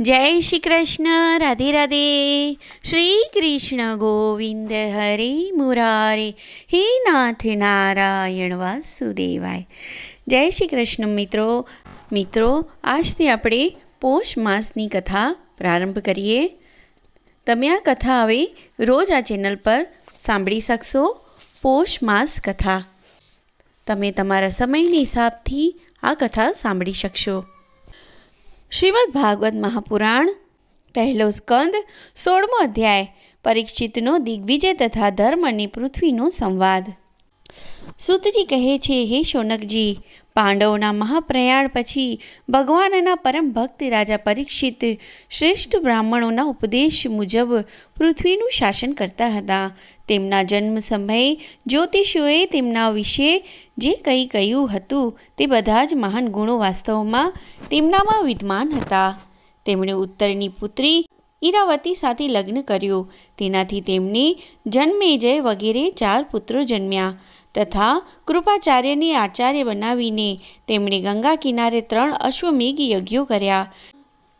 જય શ્રી કૃષ્ણ, રાધે રાધે. શ્રી કૃષ્ણ ગોવિંદ હરે મુરારે. હે નાથ નારાયણ વાસુદેવાય. જય શ્રી કૃષ્ણ મિત્રો. મિત્રો, આજથી આપણે પોષ માસની કથા પ્રારંભ કરીએ. તમે આ કથા હવે રોજ આ ચેનલ પર સાંભળી શકશો. પોષ માસ કથા. તમે તમારા સમયની હિસાબથી આ કથા સાંભળી શકશો. શ્રીમદ ભાગવત મહાપુરાણ, પહેલો સ્કંદ, સોળમો અધ્યાય, પરીક્ષિતનો દિગ્વિજય તથા ધર્મ અને પૃથ્વીનો સંવાદ. સુતજી કહે છે, હે શૌનકજી પાંડવોના મહાપ્રયાણ પછી ભગવાનના પરમ ભક્ત રાજા પરીક્ષિત શ્રેષ્ઠ બ્રાહ્મણોના ઉપદેશ મુજબ પૃથ્વીનું શાસન કરતા હતા. તેમના જન્મ સમયે જ્યોતિષીઓએ તેમના વિશે જે કંઈ કહ્યું હતું તે બધા જ મહાન ગુણો વાસ્તવમાં તેમનામાં વિદ્યમાન હતા. તેમણે ઉત્તરની પુત્રી ઈરાવતી સાથે લગ્ન કર્યું. તેનાથી તેમને જન્મેજય વગેરે ચાર પુત્રો જન્મ્યા તથા કૃપાચાર્યને આચાર્ય બનાવીને તેમણે ગંગા કિનારે ત્રણ અશ્વમેઘ યજ્ઞો કર્યા,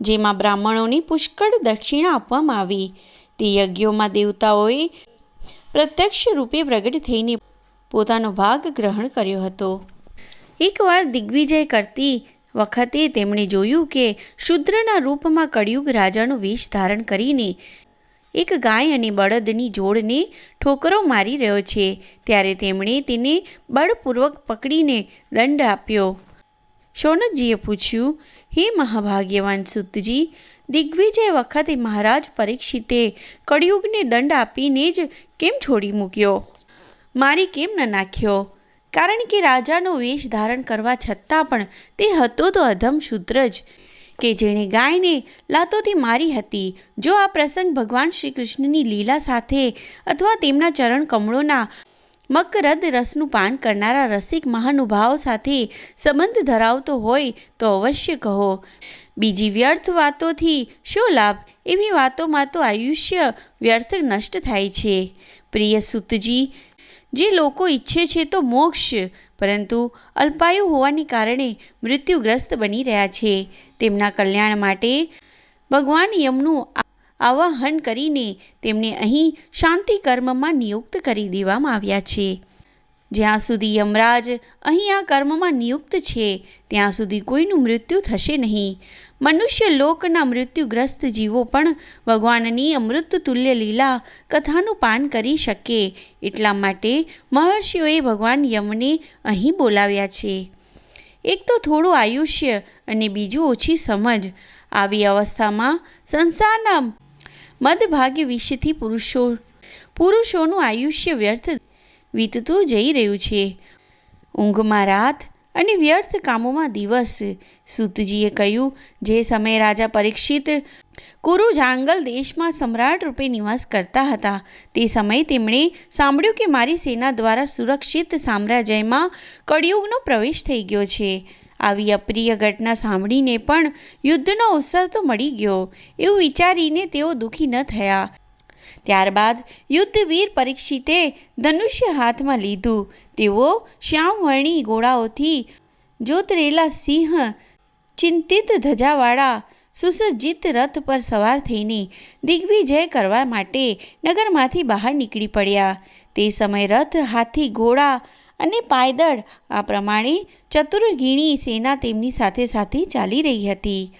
જેમાં બ્રાહ્મણોને પુષ્કળ દક્ષિણા આપવામાં આવી. તે યજ્ઞોમાં દેવતાઓએ પ્રત્યક્ષ રૂપે પ્રગટ થઈને પોતાનો ભાગ ગ્રહણ કર્યો હતો. એકવાર દિગ્વિજય કરતી વખતે તેમણે જોયું કે શુદ્રના રૂપમાં કળિયુગ રાજાનો વેશ ધારણ કરીને એક ગાય અને બળદની જોડને ઠોકરો મારી રહ્યો છે. ત્યારે તેમણે તેને બળપૂર્વક પકડીને દંડ આપ્યો. શૌનકજીએ પૂછ્યું, હે મહાભાગ્યવાન સુતજી, દિગ્વિજય વખતે મહારાજ પરીક્ષિતે કળિયુગને દંડ આપીને જ કેમ છોડી મૂક્યો? મારી કેમ ન નાખ્યો? કારણ કે રાજાનો વેશ ધારણ કરવા છતાં પણ તે હતો તો અધમ શૂદ્ર જ, કે જેણે ગાયને લાતોથી મારી હતી. જો આ પ્રસંગ ભગવાન શ્રી કૃષ્ણની લીલા સાથે અથવા તેમના ચરણ કમળોના મકરદ રસનું પાન કરનારા રસિક મહાનુભાવો સાથે સંબંધ ધરાવતો હોય તો અવશ્ય કહો. બીજી વ્યર્થ વાતોથી શું લાભ? એવી વાતોમાં તો આયુષ્ય વ્યર્થ નષ્ટ થાય છે. પ્રિય સુતજી જે લોકો ઈચ્છે છે તો મોક્ષ, પરંતુ અલ્પાયુ હોવાને કારણે મૃત્યુગ્રસ્ત બની રહ્યા છે. તેમના કલ્યાણ માટે ભગવાન યમનું આવાહન કરીને તેમને અહીં શાંતિ કર્મમાં નિયુક્ત કરી દેવામાં આવ્યા છે. જ્યાં સુધી યમરાજ અહીં આ કર્મમાં નિયુક્ત છે, ત્યાં સુધી કોઈનું મૃત્યુ થશે નહીં. મનુષ્ય લોકના મૃત્યુગ્રસ્ત જીવો પણ ભગવાનની અમૃત તુલ્ય લીલા કથાનું પાન કરી શકે, એટલા માટે મહર્ષિઓએ ભગવાન યમને અહીં બોલાવ્યા છે. એક તો થોડું આયુષ્ય અને બીજું ઓછી સમજ. આવી અવસ્થામાં સંસારના મદભાગ્ય વિશેથી પુરુષો, પુરુષોનું આયુષ્ય વ્યર્થ વીતતું જઈ રહ્યું છે. ઊંઘમાં રાત અને વ્યર્થ કામોમાં દિવસ. સુતજીએ કહ્યું, જે સમયે રાજા પરીક્ષિત કુરુ જાંગલ દેશમાં સમ્રાટ રૂપે નિવાસ કરતા હતા, તે સમયે તેમણે સાંભળ્યું કે મારી સેના દ્વારા સુરક્ષિત સામ્રાજ્યમાં કળિયુગનો પ્રવેશ થઈ ગયો છે. આવી અપ્રિય ઘટના સાંભળીને પણ યુદ્ધનો અવસર તો મળી ગયો. એવું વિચારીને તેઓ દુઃખી ન થયા. ત્યારબાદ યુદ્ધવીર પરીક્ષિતે ધનુષ્ય હાથમાં લીધું. તેઓ શ્યામવર્ણી ગોળાઓથી જોતરેલા સિંહ, ચિંતિત ધજાવાળા, સુસજ્જિત રથ પર સવાર થઈને દિગ્વિજય કરવા માટે નગરમાંથી બહાર નીકળી પડ્યા. તે સમયે રથ, હાથી, ઘોડા અને પાયદળ આ પ્રમાણે ચતુર્ગીણી સેના તેમની સાથે સાથે ચાલી રહી હતી.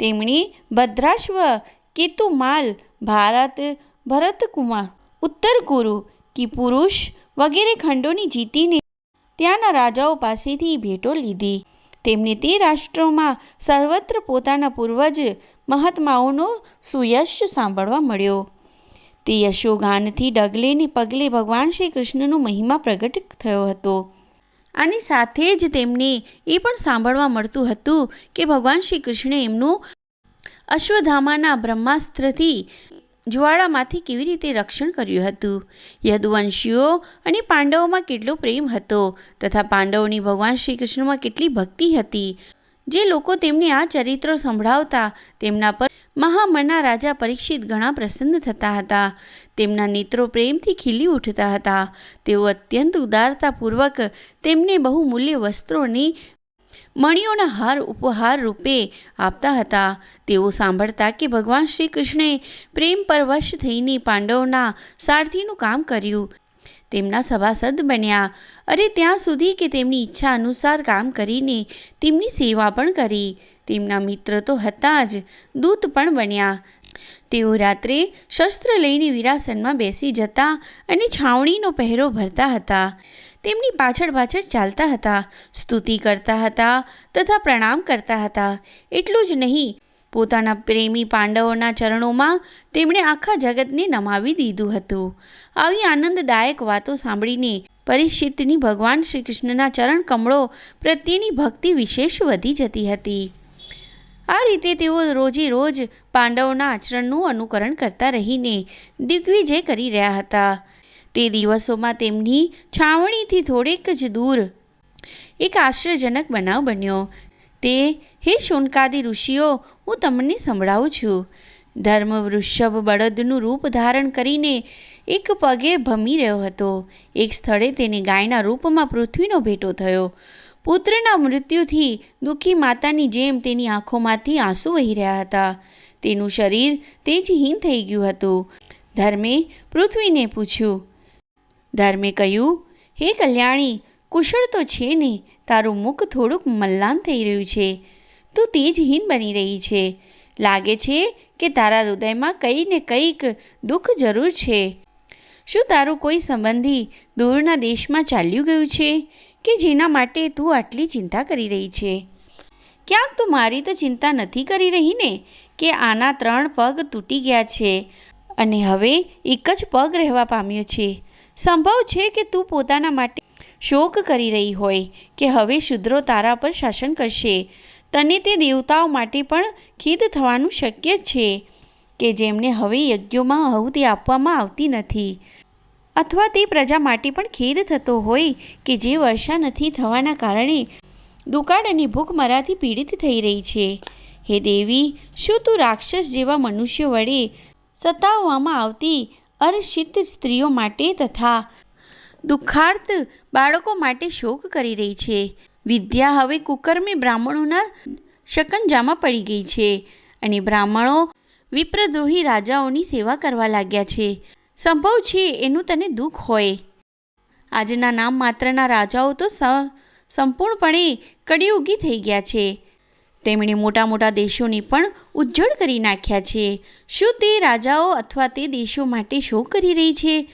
તેમણે ભદ્રાશ્વ, કેતુમાલ, ભારત ભરતકુમાર, ઉત્તર કુરુ કી પુરુષ વગેરે ખંડોની જીતીને ત્યાંના રાજાઓ પાસેથી ભેટો લીધી. તેમને તે રાષ્ટ્રોમાં સર્વત્ર પોતાના પૂર્વજ મહાત્માઓનો સુયશ સાંભળવા મળ્યો. તે યશોગાનથી ડગલે ને પગલે ભગવાન શ્રી કૃષ્ણનો મહિમા પ્રગટ થયો હતો. આની સાથે જ તેમને એ પણ સાંભળવા મળતું હતું કે ભગવાન શ્રી કૃષ્ણે એમનું અશ્વધામાના બ્રહ્માસ્ત્રથી જ્વાળામાંથી કેવી રીતે રક્ષણ કર્યું હતું? યદુવંશીઓ અને પાંડવોમાં કેટલો પ્રેમ હતો તથા પાંડવોની ભગવાન શ્રી કૃષ્ણમાં કેટલી ભક્તિ હતી? જે લોકો તેમને આ ચરિત્રો સંભળાવતા તેમના પર મહામના રાજા પરીક્ષિત ઘણા પ્રસન્ન થતા હતા. તેમના નેત્રો પ્રેમથી ખીલી ઉઠતા હતા. તેઓ અત્યંત ઉદારતાપૂર્વક તેમને બહુમૂલ્ય વસ્ત્રોની મણિયોના હાર ઉપહાર રૂપે આપતા હતા. તેઓ સાંભળતા કે ભગવાન શ્રી કૃષ્ણે પ્રેમ પરવશ થઈને પાંડવોના સારથીનું કામ કર્યું. તેમના સભાસદ બન્યા. અરે, ત્યાં સુધી કે તેમની ઈચ્છા અનુસાર કામ કરીને તેમની સેવા પણ કરી. તેમના મિત્ર તો હતા જ, દૂત પણ બન્યા. તેઓ રાત્રે શસ્ત્ર લઈને વિરાસનમાં બેસી જતા અને છાવણીનો પહેરો ભરતા હતા. તેમની પાછળ પાછળ ચાલતા હતા, સ્તુતિ કરતા હતા તથા પ્રણામ કરતા હતા. એટલું જ નહીં, પોતાના પ્રેમી પાંડવોના ચરણોમાં તેમણે આખા જગતને નમાવી દીધું હતું. આવી આનંદદાયક વાતો સાંભળીને પરીક્ષિતની ભગવાન શ્રી કૃષ્ણના ચરણ કમળો પ્રત્યેની ભક્તિ વિશેષ વધી જતી હતી. આ રીતે તેઓ રોજે રોજ પાંડવોના આચરણનું અનુકરણ કરતા રહીને દિગ્વિજય કરી રહ્યા હતા. તે દિવસોમાં તેમની છાવણીથી થોડેક જ દૂર એક આશ્ચર્યજનક બનાવ બન્યો. તે, હે શોનકાદી ઋષિઓ, હું તમને સંભળાવું છું. ધર્મ વૃષભ બળદનું રૂપ ધારણ કરીને એક પગે ભમી રહ્યો હતો. એક સ્થળે તેને ગાયના રૂપમાં પૃથ્વીનો ભેટો થયો. પુત્રના મૃત્યુથી દુઃખી માતાની જેમ તેની આંખોમાંથી આંસુ વહી રહ્યા હતા. તેનું શરીર તેજહીન થઈ ગયું હતું. ધર્મે, પૃથ્વીને પૂછ્યું ધર્મે કહ્યું, હે કલ્યાણી, કુશળ તો છે ને, તારું મુખ થોડુંક મલ્લાન થઈ રહ્યું છે. તું તેજહીન બની રહી છે. લાગે છે કે તારા હૃદયમાં કંઈ ને કંઈક દુઃખ જરૂર છે. શું તારું કોઈ સંબંધી દૂરના દેશમાં ચાલ્યું ગયું છે કે જેના માટે તું આટલી ચિંતા કરી રહી છે? ક્યાંક તું મારી તો ચિંતા નથી કરી રહી ને કે આના ત્રણ પગ તૂટી ગયા છે અને હવે એક જ પગ રહેવા પામ્યો છે. સંભવ છે કે તું પોતાના માટે શોક કરી રહી હોય કે હવે શુદ્રો તારા પર શાસન કરશે. તને તે દેવતાઓ માટે પણ ખેદ થવાનું શક્ય છે કે જેમને હવે યજ્ઞોમાં આહુતિ આપવામાં આવતી નથી. અથવા તે પ્રજા માટે પણ ખેદ થતો હોય કે જે વર્ષા નથી થવાના કારણે દુકાળ અને ભૂખમરાથી પીડિત થઈ રહી છે. હે દેવી, શું તું રાક્ષસ જેવા મનુષ્યો વડે સતાવવામાં આવતી અરશિત સ્ત્રીઓ માટે તથા દુઃખાર્ત બાળકો માટે શોક કરી રહી છે. વિદ્યા હવે કુકર્મી બ્રાહ્મણોના શકંજામાં પડી ગઈ છે અને બ્રાહ્મણો વિપ્રદ્રોહી રાજાઓની સેવા કરવા લાગ્યા છે. સંભવ છે એનું તને દુઃખ હોય. આજના નામ માત્રના રાજાઓ તો સંપૂર્ણપણે કડિયુગી થઈ ગયા છે. તેમણે મોટા મોટા દેશોને પણ ઉજ્જળ કરી નાખ્યા છે. શું તે રાજાઓ અથવા તે દેશો માટે શો કરી રહી છે?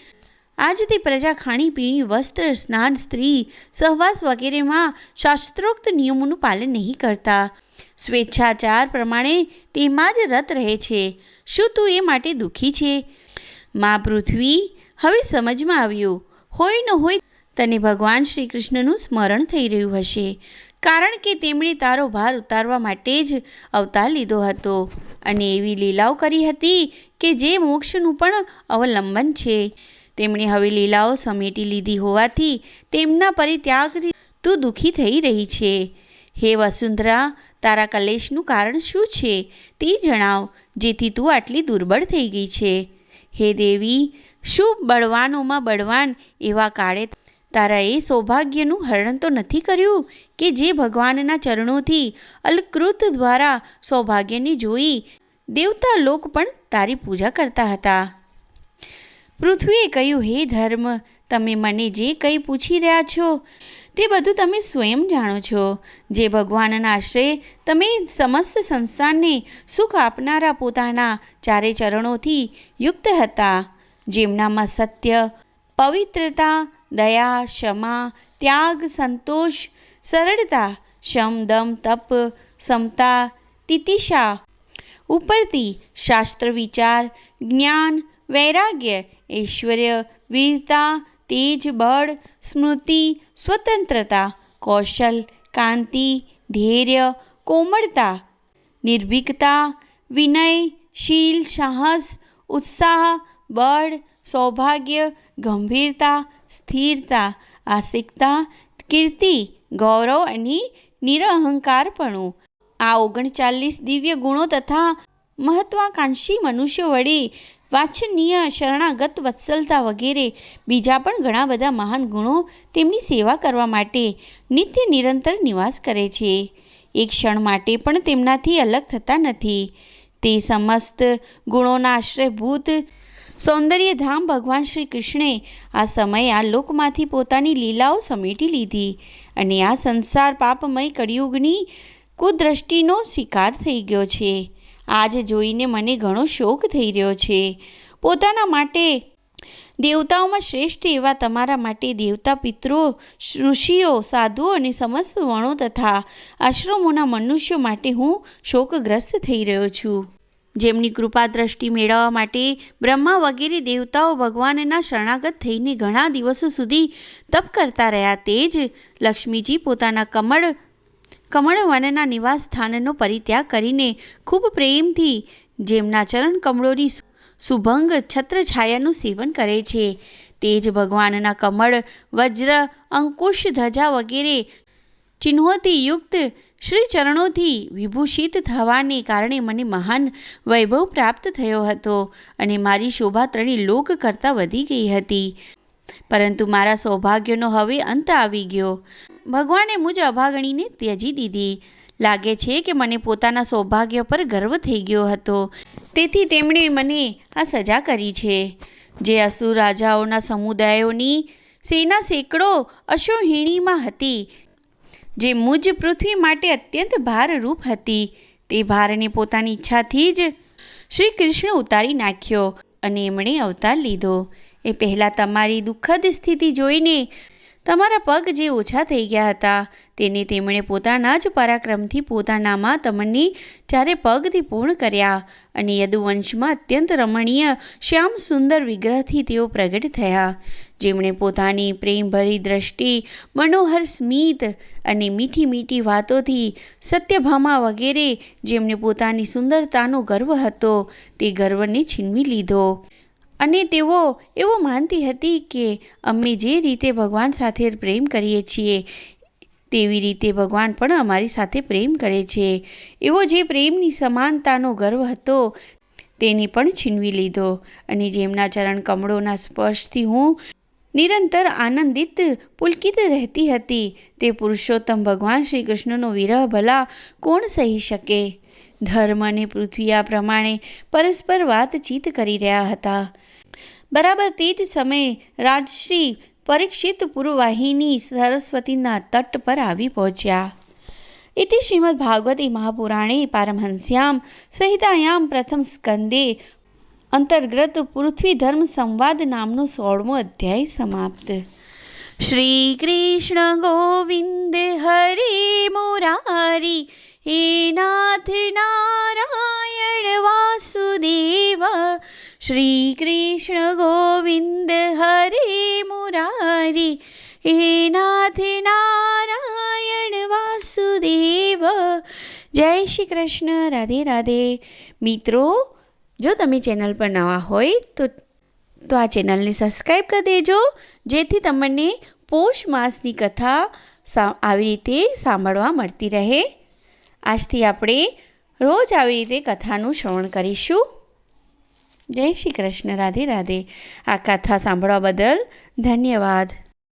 આજ તે પ્રજા ખાણીપીણી વસ્ત્ર, સ્નાન, સ્ત્રી, સહવાસ વગેરેમાં શાસ્ત્રોક્ત નિયમોનું પાલન નહીં કરતા. સ્વેચ્છાચાર પ્રમાણે તેમાં જ રત રહે છે. શું તું એ માટે દુઃખી છે? મા પૃથ્વી, હવે સમજમાં આવ્યું. હોય ન હોય તને ભગવાન શ્રી કૃષ્ણનું સ્મરણ થઈ રહ્યું હશે. કારણ કે તેમણે તારો ભાર ઉતારવા માટે જ અવતાર લીધો હતો. અને એવી લીલાઓ કરી હતી કે જે મોક્ષનું પણ અવલંબન છે. તેમણે હવે લીલાઓ સમેટી લીધી હોવાથી તેમના પરિત્યાગથી તું દુઃખી થઈ રહી છે. હે વસુંધરા, તારા કલેશનું કારણ શું છે? તે જણાવ, જેથી તું આટલી દુર્બળ થઈ ગઈ છે. હે દેવી, શું બળવાનોમાં બળવાન એવા કાળે તારા એ સૌભાગ્યનું હરણ તો નથી કર્યું કે જે ભગવાનના ચરણોથી અલકૃત દ્વારા સૌભાગ્યને જોઈ દેવતા લોક પણ તારી પૂજા કરતા હતા. પૃથ્વીએ કહ્યું, હે ધર્મ, તમે મને જે કંઈ પૂછી રહ્યા છો તે બધું તમે સ્વયં જાણો છો. જે ભગવાનના આશ્રય તમે સમસ્ત સંસારને સુખ આપનારા પોતાના ચારે ચરણોથી યુક્ત હતા. જેમનામાં સત્ય, પવિત્રતા દયા ક્ષમા ત્યાગ સંતોષ સરળતા શમ દમ તપ સમતા તિતિશા ઉપરથી શાસ્ત્ર વિચાર જ્ઞાન વૈરાગ્ય ઐશ્વર્ય વીરતા તેજ બળ સ્મૃતિ સ્વતંત્રતા કૌશલ કાંતિ ધૈર્ય કોમળતા નિર્ભીકતા વિનય શીલ સાહસ ઉત્સાહ બળ સૌભાગ્ય ગંભીરતા સ્થિરતા આસિકતા કીર્તિ, ગૌરવ અને નિરહંકારપણું. આ ઓગણચાલીસ દિવ્ય ગુણો તથા મહત્વાકાંક્ષી મનુષ્યો વડે વાંછનીય શરણાગત વત્સલતા વગેરે બીજા પણ ઘણા બધા મહાન ગુણો તેમની સેવા કરવા માટે નિત્ય નિરંતર નિવાસ કરે છે. એક ક્ષણ માટે પણ તેમનાથી અલગ થતા નથી. તે સમસ્ત ગુણોના આશ્રયભૂત સૌંદર્યધામ ભગવાન શ્રી કૃષ્ણે આ સમયે આ લોકમાંથી પોતાની લીલાઓ સમેટી લીધી અને આ સંસાર પાપમય કળિયુગની કુદ્રષ્ટિનો શિકાર થઈ ગયો છે. આજ જોઈને મને ઘણો શોક થઈ રહ્યો છે. પોતાના માટે દેવતાઓમાં શ્રેષ્ઠ એવા તમારા માટે દેવતા પિત્રો, ઋષિઓ સાધુઓ અને સમસ્ત વણો તથા આશ્રમોના મનુષ્યો માટે હું શોકગ્રસ્ત થઈ રહ્યો છું. જેમની કૃપા દ્રષ્ટિ મેળવવા માટે બ્રહ્મા વગેરે દેવતાઓ ભગવાનના શરણાગત થઈને ઘણા દિવસો સુધી તપ કરતા રહ્યા. તે જ લક્ષ્મીજી પોતાના કમળ, કમળવનના નિવાસ સ્થાનનો પરિત્યાગ કરીને ખૂબ પ્રેમથી જેમના ચરણ કમળોની સુભંગ છત્રછાયાનું સેવન કરે છે. તે જ ભગવાનના કમળ, વજ્ર, અંકુશ ધજા વગેરે ચિહ્નોથી યુક્ત શ્રી ચરણોથી વિભૂષિત થવાને કારણે મને મહાન વૈભવ પ્રાપ્ત થયો હતો અને મારી શોભા ત્રણેય લોક કરતાં વધી ગઈ હતી. પરંતુ મારા સૌભાગ્યનો હવે અંત આવી ગયો. ભગવાને મુજ અભાગણીને ત્યજી દીધી. લાગે છે કે મને પોતાના સૌભાગ્ય પર ગર્વ થઈ ગયો હતો. તેથી તેમણે મને આ સજા કરી છે. જે અસુર રાજાઓના સમુદાયોની સેના સેંકડો અશોહિણીમાં હતી જે મુજ પૃથ્વી માટે અત્યંત ભારરૂપ હતી. તે ભારને પોતાની ઈચ્છાથી જ શ્રી કૃષ્ણ ઉતારી નાખ્યો અને એમણે અવતાર લીધો. એ પહેલાં તમારી દુઃખદ સ્થિતિ જોઈને તમારા પગ જે ઓછા થઈ ગયા હતા, તેને તેમણે પોતાના જ પરાક્રમથી પોતાનામાં તમને ચારે પગથી પૂર્ણ કર્યા અને યદુવંશમાં અત્યંત રમણીય શ્યામ સુંદર વિગ્રહથી તેઓ પ્રગટ થયા. જેમણે પોતાની પ્રેમભરી દ્રષ્ટિ, મનોહર સ્મિત અને મીઠી મીઠી વાતોથી સત્યભામા વગેરે, જેમને પોતાની સુંદરતાનો ગર્વ હતો, તે ગર્વને છીનવી લીધો. અને તેઓ એવો માનતી હતી કે અમે જે રીતે ભગવાન સાથે પ્રેમ કરીએ છીએ, તેવી રીતે ભગવાન પણ અમારી સાથે પ્રેમ કરે છે. એવો જે પ્રેમની સમાનતાનો ગર્વ હતો, તેને પણ છીનવી લીધો અને જેમના ચરણ કમળોના સ્પર્શથી હું નિરંતર આનંદિત, પુલકિત રહેતી હતી, તે પુરુષોત્તમ ભગવાન શ્રી કૃષ્ણનો વિરહ ભલા કોણ સહી શકે? ધર્મ અને પૃથ્વી આ પ્રમાણે પરસ્પર વાતચીત કરી રહ્યા હતા. બરાબર તે જ સમયે રાજશ્રી પરીક્ષિત પૂર્વવાહિની સરસ્વતીના તટ પર આવી પહોંચ્યા. ઇતિ શ્રીમદ ભાગવતી મહાપુરાણે પારમહંસ્યામ સહિતાયામ પ્રથમ સ્કંદે અંતર્ગત પૃથ્વી ધર્મ સંવાદ નામનો સોળમો અધ્યાય સમાપ્ત. શ્રી કૃષ્ણ ગોવિંદ હરે મોરારી, હે નાથ નારાયણ વાસુદેવ શ્રી કૃષ્ણ ગોવિંદ હરે મુરારી હે નાથ નારાયણ વાસુદેવ જય શ્રી કૃષ્ણ રાધે રાધે મિત્રો, જો તમે ચેનલ પર નવા હોય, તો તો આ ચેનલને સબસ્ક્રાઈબ કરી દેજો. જેથી તમને પોષ માસની કથા આવી રીતે સાંભળવા મળતી રહે. આજથી આપણે રોજ આવી રીતે કથાનું શ્રવણ કરીશું. જય શ્રી કૃષ્ણ રાધે રાધે. આ કથા સાંભળવા બદલ ધન્યવાદ.